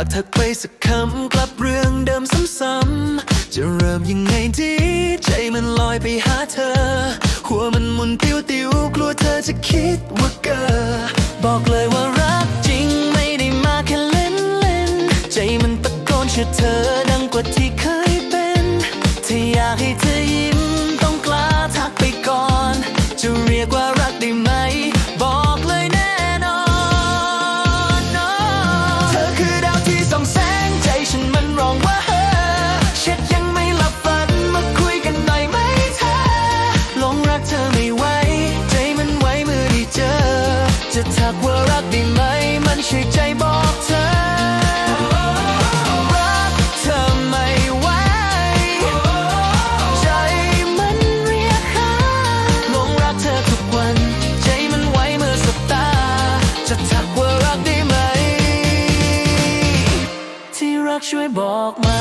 ากทักไปสักคำกลับเรื่องเดิมซ้ำๆจะเริ่มยังไงดี ใจมันลอยไปหาเธอ หัวมันหมุนติ้วติวกลัวเธอจะคิดว่าเกอบอกเลยว่ารักจริงไม่ได้มาแค่เล่นเล่นๆใจมันตะโกนเชื่อเธอดังกว่าที่เคยเป็นถ้าอยากให้เธอ กช่วยบอกมา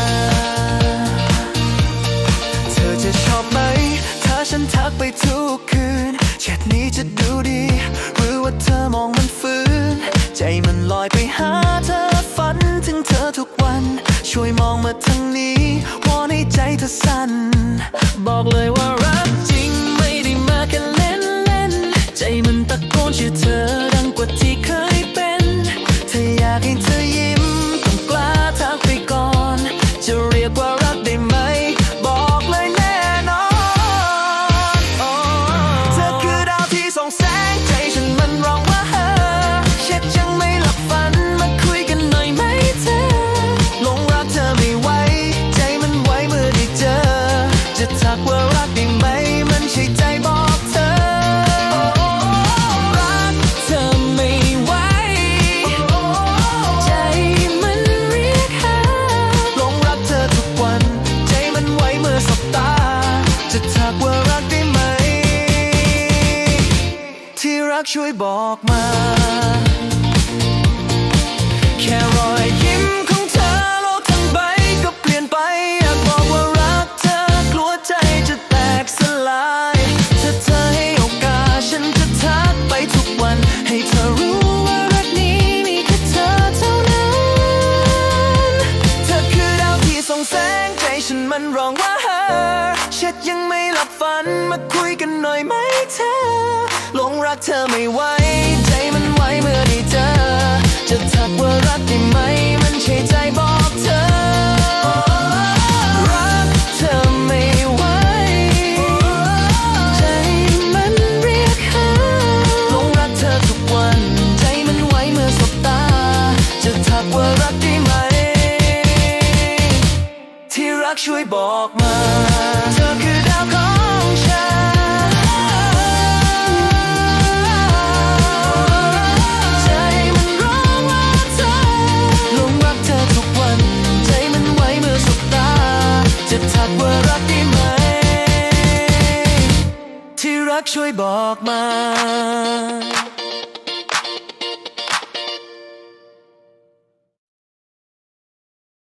เธอจะชอบไหม ถ้าฉันทักไปทุกคืนแชทนี้จะดูดี หรือว่าเธอมองมันฝืน ใจมันลอยไปหาเธอฝันถึงเธอทุกวัน ช่วยมองมาทางนี้วอนให้ใจเธอสั่น บอกเลยว่ารักจริงไม่ได้มาแค่เล่นเล่น ใจมันตะโกนชื่อเธอดังกว่าที่เคยเป็นถ้าอยากให้เธอยิ้ม รักได้ไหม มันใช่ใจบอกเธอ รักเธอไม่ไหว ใจมันเรียกหาหลงรักเธอทุกวัน ใจมันไหวเมื่อสบตา จะทักว่ารักได้ไหม ที่รักช่วยบอกมา มันร้องว่าเฮอเช็ดยังไม่หลับฝันมาคุยกันหน่อยไหมเธอหลงรักเธอไม่ไหวใจ รักช่วยบอกมา เธอคือดาวของฉันใจมันร้องว่าเธอหลงรักเธอทุกวัน ใจมันไหวเมื่อสบตา จะทักว่ารักได้ไหม ที่รักช่วยบอกมา